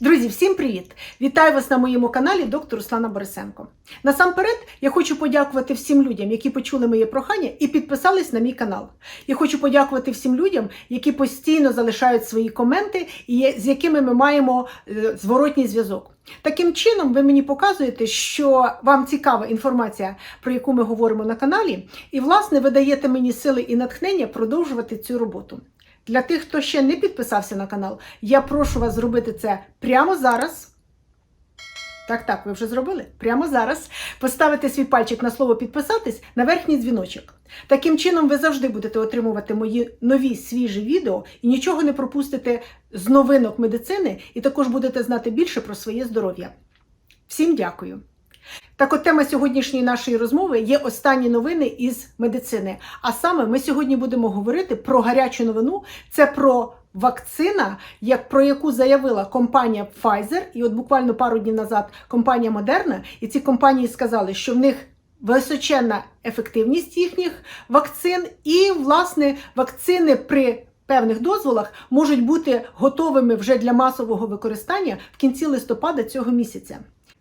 Друзі, всім привіт! Вітаю вас на моєму каналі доктор Руслана Борисенко. Насамперед, я хочу подякувати всім людям, які почули моє прохання і підписались на мій канал. Я хочу подякувати всім людям, які постійно залишають свої коменти і з якими ми маємо е, зворотній зв'язок. Таким чином, ви мені показуєте, що вам цікава інформація, про яку ми говоримо на каналі, і, власне, ви даєте мені сили і натхнення продовжувати цю роботу. Для тих, хто ще не підписався на канал, я прошу вас зробити це прямо зараз. Так, так, ви вже зробили. Прямо зараз. Поставити свій пальчик на слово підписатись на верхній дзвіночок. Таким чином, ви завжди будете отримувати мої нові свіжі відео і нічого не пропустите з новинок медицини, і також будете знати більше про своє здоров'я. Всім дякую! Так от тема сьогоднішньої нашої розмови є останні новини із медицини. А саме ми сьогодні будемо говорити про гарячу новину. Це про вакцина, як про яку заявила компанія Pfizer, і от буквально пару днів назад компанія Moderna, і ці компанії сказали, що в них височенна ефективність їхніх вакцин, і власне вакцини при певних дозволах можуть бути готовими вже для масового використання в кінці листопада цього місяця.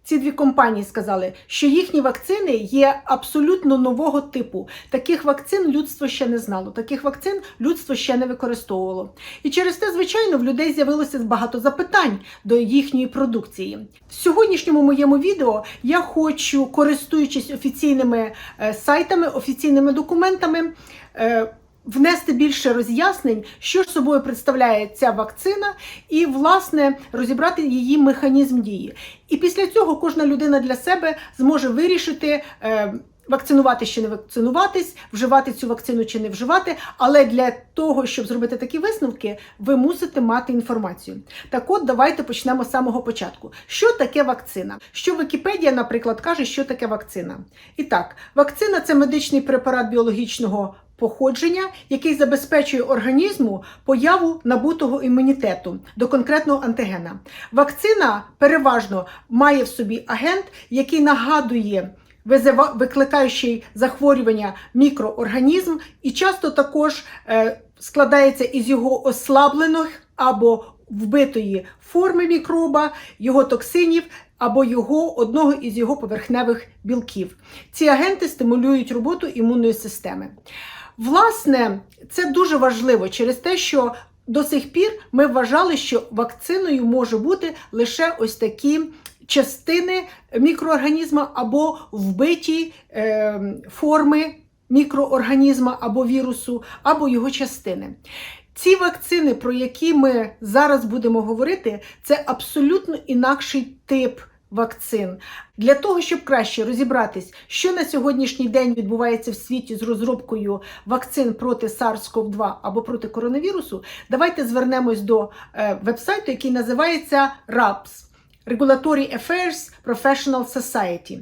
Ці дві компанії сказали, що їхні вакцини є абсолютно нового типу. Таких вакцин людство ще не знало, таких вакцин людство ще не використовувало. І через те, звичайно, в людей з'явилося багато запитань до їхньої продукції. В сьогоднішньому моєму відео я хочу, користуючись офіційними е, сайтами, офіційними документами, е, внести більше роз'яснень, що ж собою представляє ця вакцина, і, власне, розібрати її механізм дії. І після цього кожна людина для себе зможе вирішити. е, Вакцинуватись чи не вакцинуватись, вживати цю вакцину чи не вживати, але для того, щоб зробити такі висновки, ви мусите мати інформацію. Так от, давайте почнемо з самого початку. Що таке вакцина? Що Вікіпедія, наприклад, каже, що таке вакцина? І так, вакцина це медичний препарат біологічного походження, який забезпечує організму появу набутого імунітету до конкретного антигена. Вакцина переважно має в собі агент, який нагадує викликаючий захворювання мікроорганізм, і часто також е, складається із його ослаблених або вбитої форми мікроба, його токсинів або його одного із його поверхневих білків. Ці агенти стимулюють роботу імунної системи. Власне, це дуже важливо через те, що до сих пір ми вважали, що вакциною може бути лише ось такі частини мікроорганізма або вбиті е, форми мікроорганізма або вірусу, або його частини. Ці вакцини, про які ми зараз будемо говорити, це абсолютно інакший тип вакцин. Для того, щоб краще розібратись, що на сьогоднішній день відбувається в світі з розробкою вакцин проти SARS-CoV-2 або проти коронавірусу, давайте звернемось до е, вебсайту, який називається RAPS Regulatory Affairs Professional Society.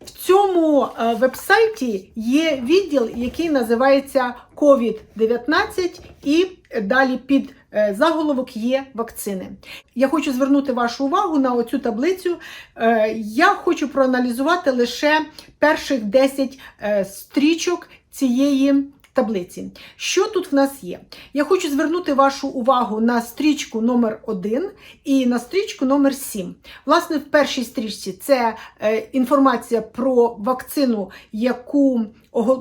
В цьому е, вебсайті є відділ, який називається COVID-19, і далі під е, заголовок є вакцини. Я хочу звернути вашу увагу на оцю таблицю. Е, Я хочу проаналізувати лише перших 10 е, стрічок цієї таблиці. Що тут в нас є? Я хочу звернути вашу увагу на стрічку номер 1 і на стрічку номер 7. Власне, в першій стрічці це е, інформація про вакцину, яку,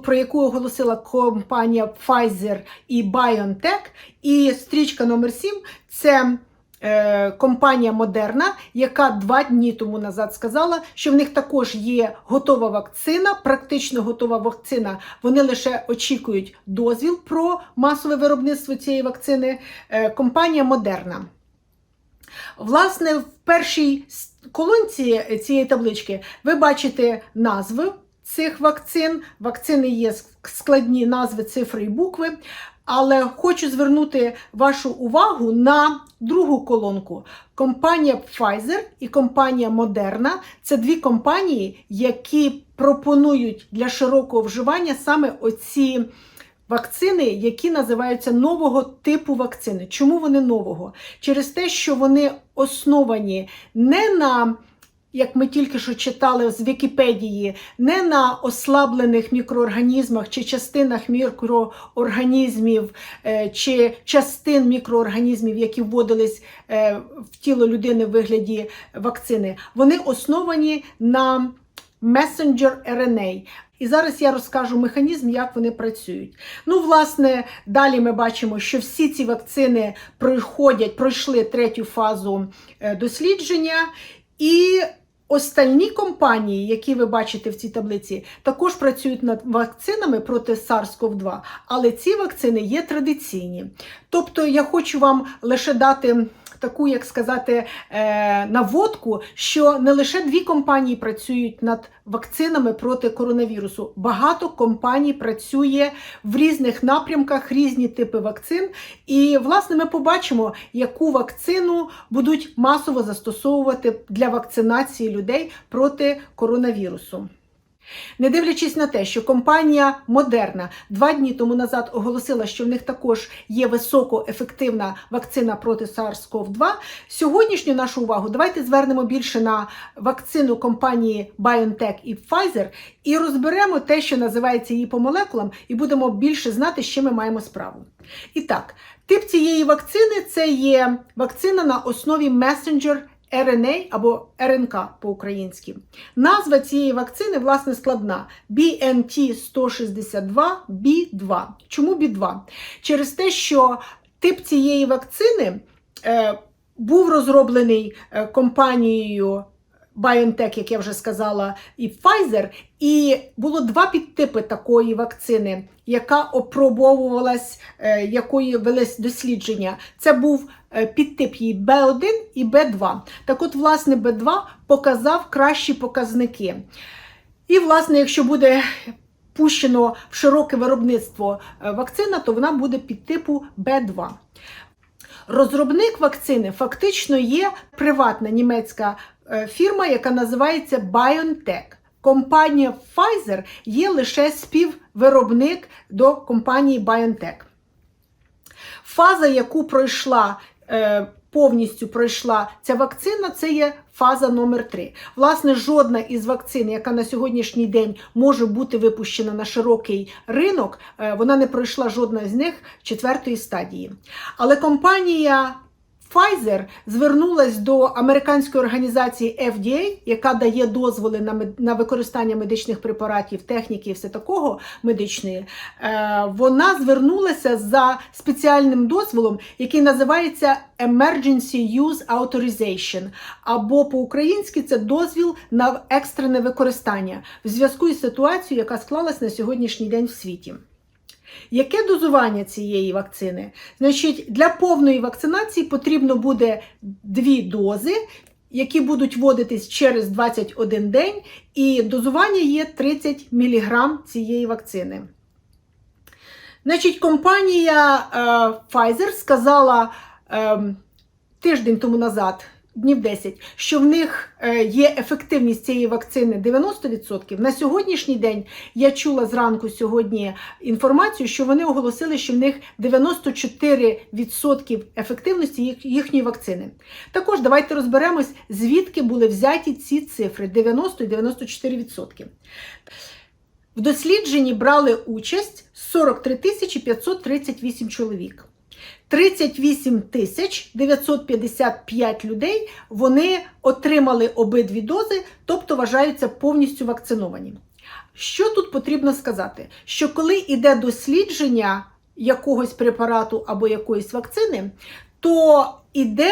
про яку оголосила компанія Pfizer і BioNTech. І стрічка номер 7 це компанія Moderna, яка два дні тому назад сказала, що в них також є готова вакцина, практично готова вакцина. Вони лише очікують дозвіл про масове виробництво цієї вакцини. Е, компанія Moderna. Власне, в першій колонці цієї таблички ви бачите назви цих вакцин. Вакцини є складні назви, цифри і букви. Але хочу звернути вашу увагу на другу колонку. Компанія Pfizer і компанія Moderna – це дві компанії, які пропонують для широкого вживання саме оці вакцини, які називаються нового типу вакцини. Чому вони нового? Через те, що вони основані не на як ми тільки що читали з Вікіпедії, не на ослаблених мікроорганізмах чи частинах мікроорганізмів е, чи частин мікроорганізмів, які вводились е, в тіло людини в вигляді вакцини. Вони основані на messenger RNA. І зараз я розкажу механізм, як вони працюють. Ну, власне, далі ми бачимо, що всі ці вакцини проходять, пройшли третю фазу е, дослідження, і остальні компанії, які ви бачите в цій таблиці, також працюють над вакцинами проти SARS-CoV-2, але ці вакцини є традиційні. Тобто, я хочу вам лише дати. Таку, як сказати, е, наводку, що не лише дві компанії працюють над вакцинами проти коронавірусу. Багато компаній працює в різних напрямках, різні типи вакцин. І, власне, ми побачимо, яку вакцину будуть масово застосовувати для вакцинації людей проти коронавірусу. Не дивлячись на те, що компанія Модерна два дні тому назад оголосила, що в них також є високоефективна вакцина проти SARS-CoV-2, сьогоднішню нашу увагу давайте звернемо більше на вакцину компанії BioNTech і Pfizer і розберемо те, що називається її по молекулам, і будемо більше знати, з чим ми маємо справу. І так, тип цієї вакцини це є вакцина на основі месенджер RNA або РНК по-українськи. Назва цієї вакцини, власне, складна BNT162B2. Чому B2? Через те, що тип цієї вакцини е, був розроблений е, компанією BioNTech, як я вже сказала, і Pfizer, і було два підтипи такої вакцини, яка опробовувалась, е, якої велись дослідження. Це був е, підтип її B1 і B2. Так от, власне, B2 показав кращі показники. І, власне, якщо буде пущено в широке виробництво е, вакцина, то вона буде підтипу B2. Розробник вакцини фактично є приватна німецька фірма, яка називається BioNTech. Компанія Pfizer є лише співвиробник до компанії BioNTech. Фаза, яку пройшла е, повністю пройшла ця вакцина, це є фаза номер 3 Власне, жодна із вакцин, яка на сьогоднішній день може бути випущена на широкий ринок, е, вона не пройшла жодна з них четвертої стадії. Але компанія Pfizer звернулась до американської організації FDA, яка дає дозволи на на використання медичних препаратів, техніки і все такого медичної. Е, Вона звернулася за спеціальним дозволом, який називається Emergency Use Authorization, або по-українськи це дозвіл на екстрене використання в зв'язку із ситуацією, яка склалась на сьогоднішній день в світі. Яке дозування цієї вакцини? Значить, Для повної вакцинації потрібно буде дві дози, які будуть вводитись через 21 день, і дозування є 30 мг цієї вакцини. Значить, Компанія е, Pfizer сказала е, тиждень тому назад днів 10, що в них е, є ефективність цієї вакцини 90%. На сьогоднішній день я чула зранку сьогодні інформацію, що вони оголосили, що в них 94% ефективності їхньої вакцини. Також давайте розберемось, звідки були взяті ці цифри 90 і 94%. В дослідженні брали участь 43 538 чоловік. 38 тисяч 955 людей вони отримали обидві дози, тобто вважаються повністю вакциновані. Що тут потрібно сказати? Що коли йде дослідження якогось препарату або якоїсь вакцини, то йде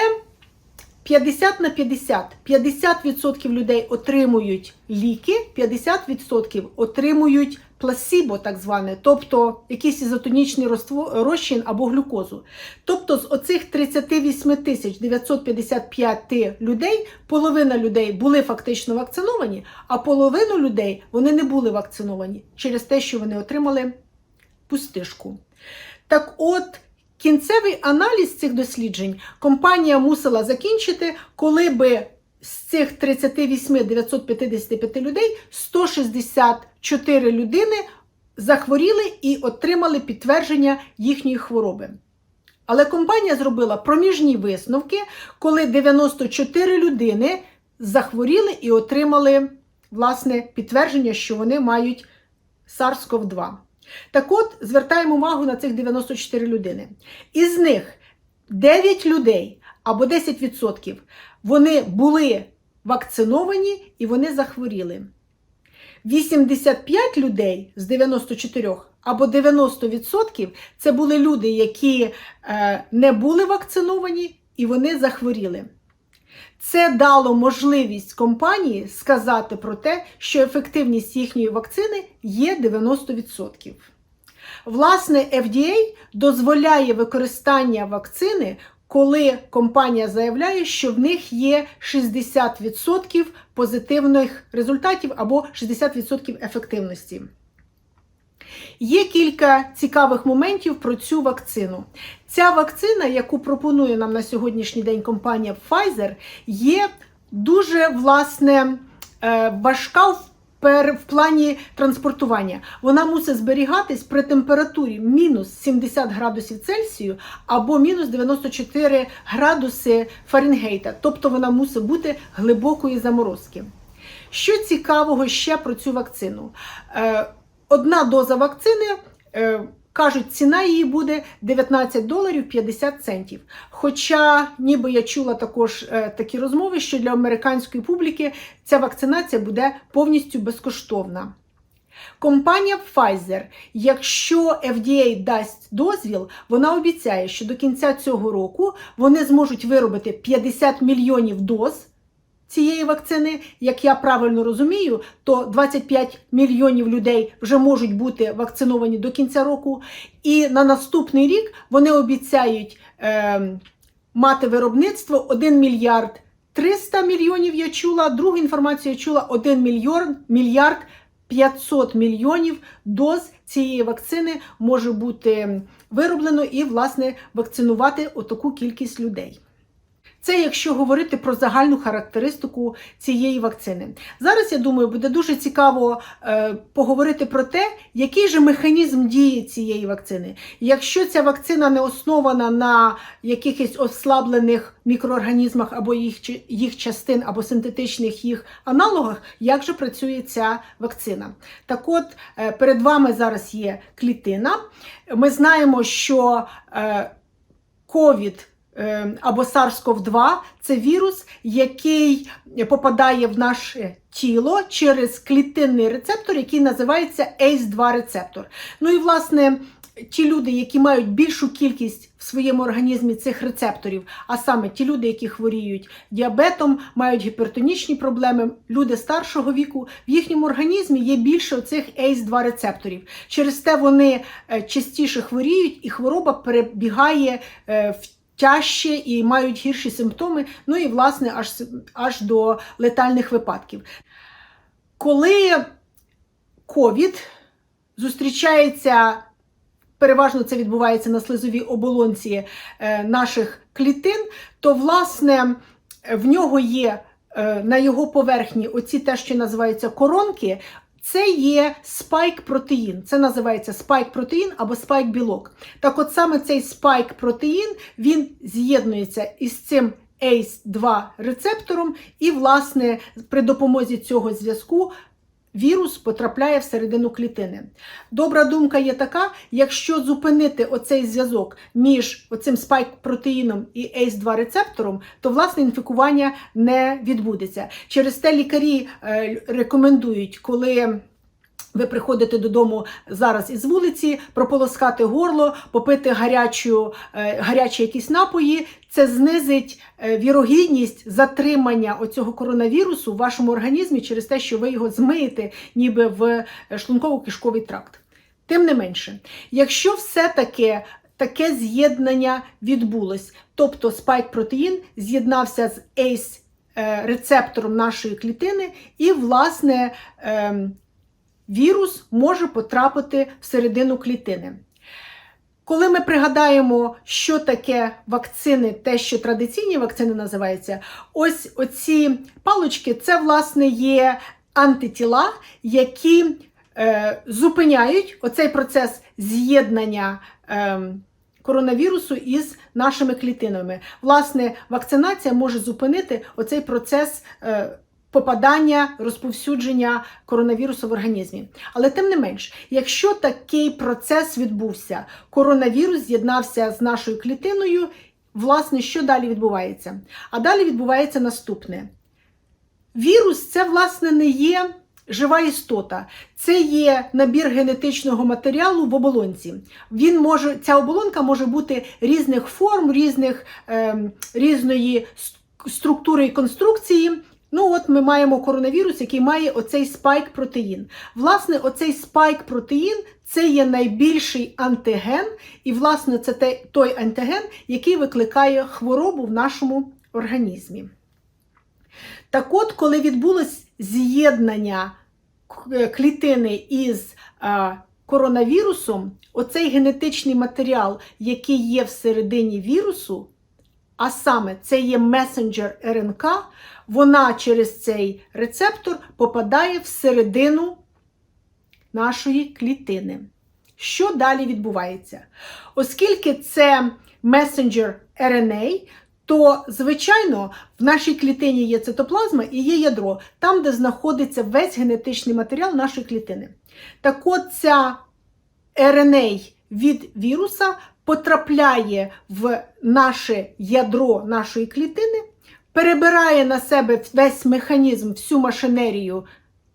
50 на 50. 50% людей отримують ліки, 50% отримують пласібо, так зване, тобто якийсь ізотонічний розчин або глюкозу. Тобто з оцих 38 тисяч 955 людей, половина людей були фактично вакциновані, а половину людей вони не були вакциновані через те, що вони отримали пустишку. Так от. Кінцевий аналіз цих досліджень компанія мусила закінчити, коли би з цих 38 955 людей 164 людини захворіли і отримали підтвердження їхньої хвороби. Але компанія зробила проміжні висновки, коли 94 людини захворіли і отримали власне підтвердження, що вони мають SARS-CoV-2. Так от, звертаємо увагу на цих 94 людини. Із них 9 людей або 10% вони були вакциновані і вони захворіли. 85 людей з 94 або 90% це були люди, які е, не були вакциновані і вони захворіли. Це дало можливість компанії сказати про те, що ефективність їхньої вакцини є 90%. Власне, FDA дозволяє використання вакцини, коли компанія заявляє, що в них є 60% позитивних результатів або 60% ефективності. Є кілька цікавих моментів про цю вакцину. Ця вакцина, яку пропонує нам на сьогоднішній день компанія Pfizer, є дуже власне е, важка в в плані транспортування. Вона мусить зберігатись при температурі мінус 70 градусів Цельсію або мінус 94 градуси Фаренгейта. Тобто вона мусить бути глибокої заморозки. Що цікавого ще про цю вакцину? Одна доза вакцини, е, кажуть, ціна її буде 19 доларів 50 центів. Хоча, ніби я чула також е, такі розмови, що для американської публіки ця вакцинація буде повністю безкоштовна. Компанія Pfizer, якщо FDA дасть дозвіл, вона обіцяє, що до кінця цього року вони зможуть виробити 50 мільйонів доз цієї вакцини. Як я правильно розумію, то 25 мільйонів людей вже можуть бути вакциновані до кінця року. І на наступний рік вони обіцяють е, мати виробництво 1 мільярд 300 мільйонів. Я чула. Другу інформацію я чула 1 мільйон, мільярд 500 мільйонів доз цієї вакцини може бути вироблено і, власне, вакцинувати отаку кількість людей. Це якщо говорити про загальну характеристику цієї вакцини. Зараз я думаю, буде дуже цікаво е, поговорити про те, який же механізм дії цієї вакцини. Якщо ця вакцина не основана на якихось ослаблених мікроорганізмах або їх, їх частин, або синтетичних їх аналогах, як же працює ця вакцина? Так от, е, перед вами зараз є клітина. Ми знаємо, що е, ковід е, або SARS-CoV-2 це вірус, який попадає в наше тіло через клітинний рецептор, який називається ACE2 рецептор. Ну і власне. Ті люди, які мають більшу кількість в своєму організмі цих рецепторів, а саме ті люди, які хворіють діабетом, мають гіпертонічні проблеми, люди старшого віку, в їхньому організмі є більше оцих ACE2 рецепторів. Через те вони е, частіше хворіють, і хвороба перебігає е, в тяжче і мають гірші симптоми, ну і власне аж, аж до летальних випадків. Коли ковід зустрічається, переважно це відбувається на слизовій оболонці е, наших клітин, то власне в нього є е, на його поверхні оці те, що називаються коронки. Це є спайк-протеїн. Це називається спайк-протеїн або спайк-білок. Так от саме цей спайк-протеїн він з'єднується із цим ACE2 рецептором, і, власне, при допомозі цього зв'язку вірус потрапляє всередину клітини. Добра думка є така: якщо зупинити оцей зв'язок між оцим спайк-протеїном і ACE2 рецептором, то власне інфікування не відбудеться. Через те лікарі е, рекомендують, коли ви приходите додому зараз із вулиці, прополоскати горло, попити гарячу, е, гарячі якісь напої. Це знизить е, вірогідність затримання оцього коронавірусу в вашому організмі через те, що ви його змиєте ніби в е, шлунково-кишковий тракт. Тим не менше, якщо все-таки таке з'єднання відбулось, тобто спайк-протеїн з'єднався з ACE рецептором нашої клітини, і, власне, ем, вірус може потрапити всередину клітини. Коли ми пригадаємо, що таке вакцини, те, що традиційні вакцини називаються, ось оці палочки це, власне, є антитіла, які е, зупиняють оцей процес з'єднання е, коронавірусу із нашими клітинами. Власне, вакцинація може зупинити оцей процес. Е, Попадання розповсюдження коронавірусу в організмі. Але тим не менш, якщо такий процес відбувся, коронавірус з'єднався з нашою клітиною, власне, що далі відбувається? А далі відбувається наступне: вірус це, власне, не є жива істота, це є набір генетичного матеріалу в оболонці. Він може, Ця оболонка може бути різних форм, різних, ем, різної структури і конструкції. Ну, от ми маємо коронавірус, який має оцей спайк-протеїн. Власне, оцей спайк-протеїн це є найбільший антиген, і, власне, це той антиген, який викликає хворобу в нашому організмі. Так от, коли відбулось з'єднання е, клітини із коронавірусом, оцей генетичний матеріал, який є всередині вірусу, а саме це є месенджер РНК, вона через цей рецептор попадає всередину нашої клітини. Що далі відбувається? Оскільки це месенджер RNA, то, звичайно, в нашій клітині є цитоплазма і є ядро, там, де знаходиться весь генетичний матеріал нашої клітини. Так от ця RNA від віруса потрапляє в наше ядро нашої клітини, перебирає на себе весь механізм, всю машинерію,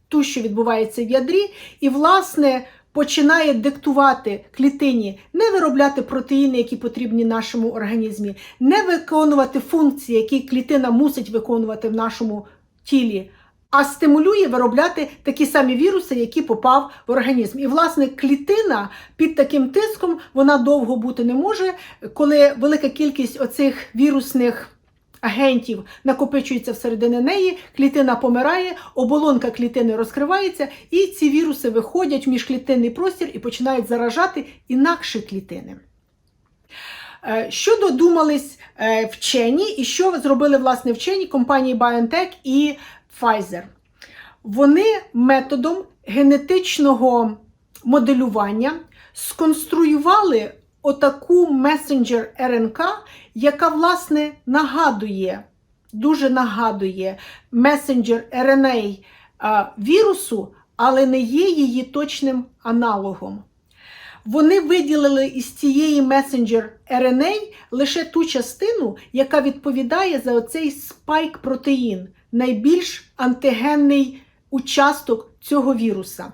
ту, що відбувається в ядрі, і, власне, починає диктувати клітині не виробляти протеїни, які потрібні нашому організмі, не виконувати функції, які клітина мусить виконувати в нашому тілі. А стимулює виробляти такі самі віруси, які попав в організм. І, власне, клітина під таким тиском вона довго бути не може, коли велика кількість оцих вірусних агентів накопичується всередині неї, клітина помирає, оболонка клітини розкривається, і ці віруси виходять в міжклітинний простір і починають заражати інакші клітини. Е, Що додумались е, вчені, і що зробили власне вчені компанії BioNTech і Pfizer? Вони методом генетичного моделювання сконструювали отаку месенджер РНК, яка, власне, нагадує, дуже нагадує месенджер РНА вірусу, але не є її точним аналогом. Вони виділили із цієї месенджер RNA лише ту частину, яка відповідає за оцей спайк-протеїн, найбільш антигенний участок цього віруса.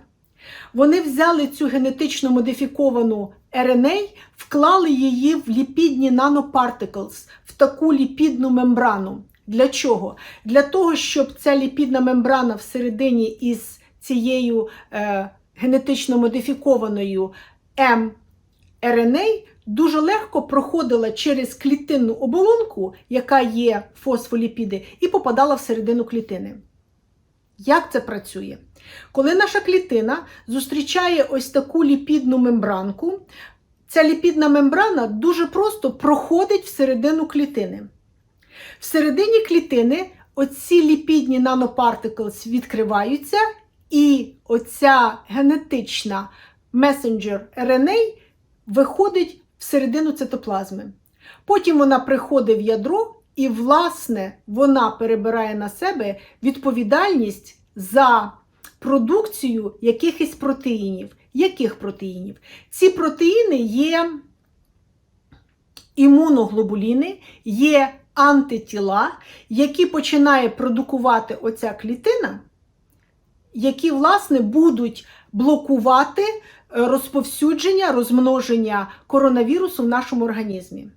Вони взяли цю генетично модифіковану RNA, вклали її в ліпідні nanoparticles, в таку ліпідну мембрану. Для чого? Для того, щоб ця ліпідна мембрана всередині із цією е, генетично модифікованою mRNA дуже легко проходила через клітинну оболонку, яка є фосфоліпіди, і попадала всередину клітини. Як це працює? Коли наша клітина зустрічає ось таку ліпідну мембранку, ця ліпідна мембрана дуже просто проходить всередину клітини. Всередині клітини оці ліпідні нанопартиклс відкриваються, і оця генетична месенджер RNA виходить всередину цитоплазми. Потім вона приходить в ядро, і, власне, вона перебирає на себе відповідальність за продукцію якихось протеїнів. Яких протеїнів? Ці протеїни є імуноглобуліни, є антитіла, які починає продукувати оця клітина, які, власне, будуть блокувати е, розповсюдження, розмноження коронавірусу в нашому організмі.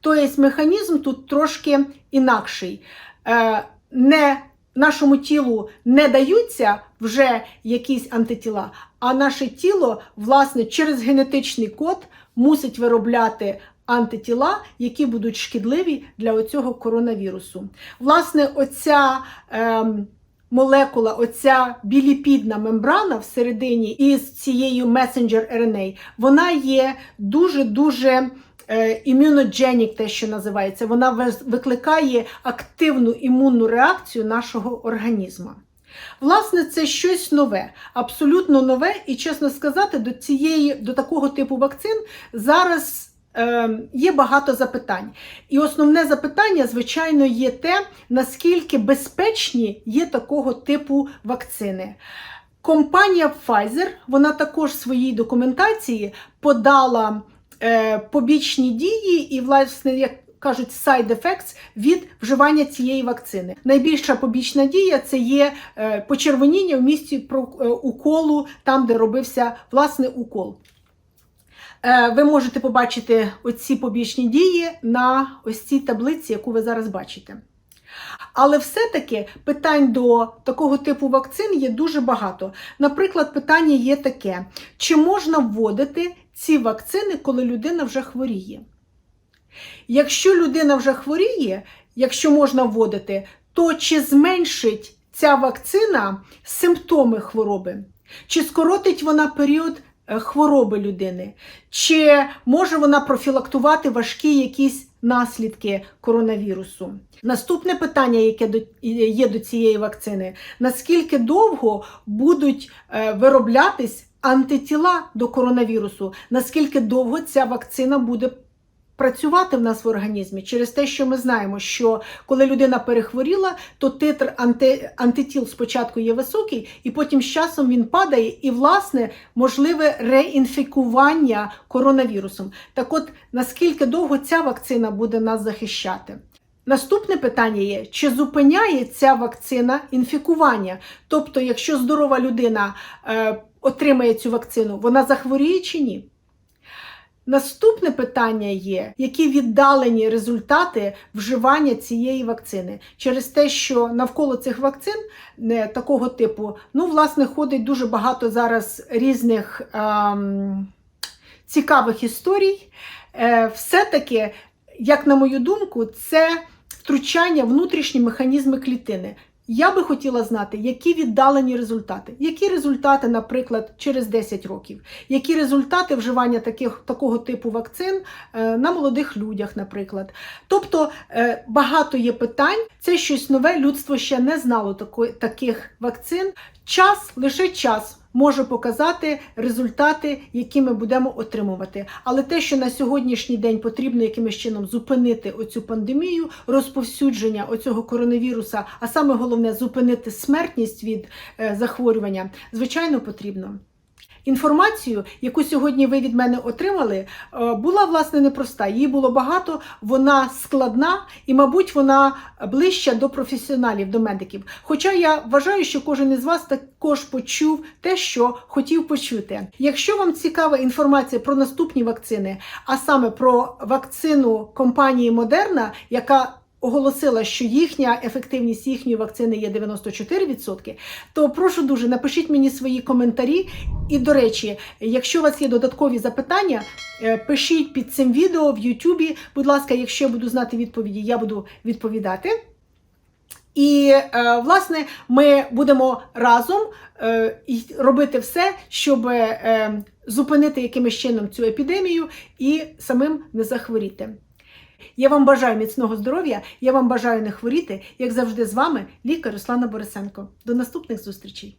Тобто механізм тут трошки інакший. Е, Не Нашому тілу не даються вже якісь антитіла, а наше тіло, власне, через генетичний код мусить виробляти антитіла, які будуть шкідливі для оцього коронавірусу. Власне, оця ем, молекула, оця біліпідна мембрана всередині із цією месенджер RNA, вона є дуже-дуже імуногенік, те, що називається, вона викликає активну імунну реакцію нашого організму. Власне, це щось нове, абсолютно нове, і чесно сказати, до цієї, до такого типу вакцин зараз е, є багато запитань. І основне запитання, звичайно, є те, наскільки безпечні є такого типу вакцини. Компанія Pfizer, вона також в своїй документації подала е, побічні дії і, власне, як кажуть, side effects від вживання цієї вакцини. Найбільша побічна дія це є е, почервоніння в місці е, уколу, там, де робився власне укол. Е, Ви можете побачити оці побічні дії на ось цій таблиці, яку ви зараз бачите. Але все-таки питань до такого типу вакцин є дуже багато. Наприклад, питання є таке: чи можна вводити ці вакцини, коли людина вже хворіє? Якщо людина вже хворіє, якщо можна вводити, то чи зменшить ця вакцина симптоми хвороби? Чи скоротить вона період е, хвороби людини? Чи може вона профілактувати важкі якісь наслідки коронавірусу? Наступне питання, яке до- є до цієї вакцини: наскільки довго будуть е, вироблятись антитіла до коронавірусу? Наскільки довго ця вакцина буде працювати в нас в організмі через те, що ми знаємо, що коли людина перехворіла, то титр анти, антитіл спочатку є високий, і потім з часом він падає, і, власне, можливе реінфікування коронавірусом. Так от, наскільки довго ця вакцина буде нас захищати? Наступне питання є: чи зупиняє ця вакцина інфікування? Тобто, якщо здорова людина е, отримає цю вакцину, вона захворіє чи ні? Наступне питання є, які віддалені результати вживання цієї вакцини через те, що навколо цих вакцин не, такого типу, ну, власне, ходить дуже багато зараз різних ем, цікавих історій. Е, все-таки, як на мою думку, це втручання внутрішні механізми клітини. Я би хотіла знати, які віддалені результати. Які результати, наприклад, через 10 років, які результати вживання таких, такого типу вакцин е, на молодих людях, наприклад. Тобто е, багато є питань, це щось нове, людство ще не знало такої таких вакцин. Час, лише час може показати результати, які ми будемо отримувати. Але те, що на сьогоднішній день потрібно якимось чином зупинити оцю пандемію, розповсюдження оцього коронавіруса, а саме головне зупинити смертність від е, захворювання, звичайно, потрібно. Інформацію, яку сьогодні ви від мене отримали, е, була власне непроста. Її було багато, вона складна і, мабуть, вона ближча до професіоналів, до медиків. Хоча я вважаю, що кожен із вас також почув те, що хотів почути. Якщо вам цікава інформація про наступні вакцини, а саме про вакцину компанії Модерна, яка Оголосила, що їхня ефективність їхньої вакцини є 94%, то прошу дуже напишіть мені свої коментарі. І, до речі, якщо у вас є додаткові запитання, е, пишіть під цим відео в Ютубі. Будь ласка, якщо я буду знати відповіді, я буду відповідати. І, е, власне, ми будемо разом е, робити все, щоб зупинити якимось чином цю епідемію і самим не захворіти. Я вам бажаю міцного здоров'я, я вам бажаю не хворіти, як завжди, з вами лікар Руслана Борисенко. До наступних зустрічей!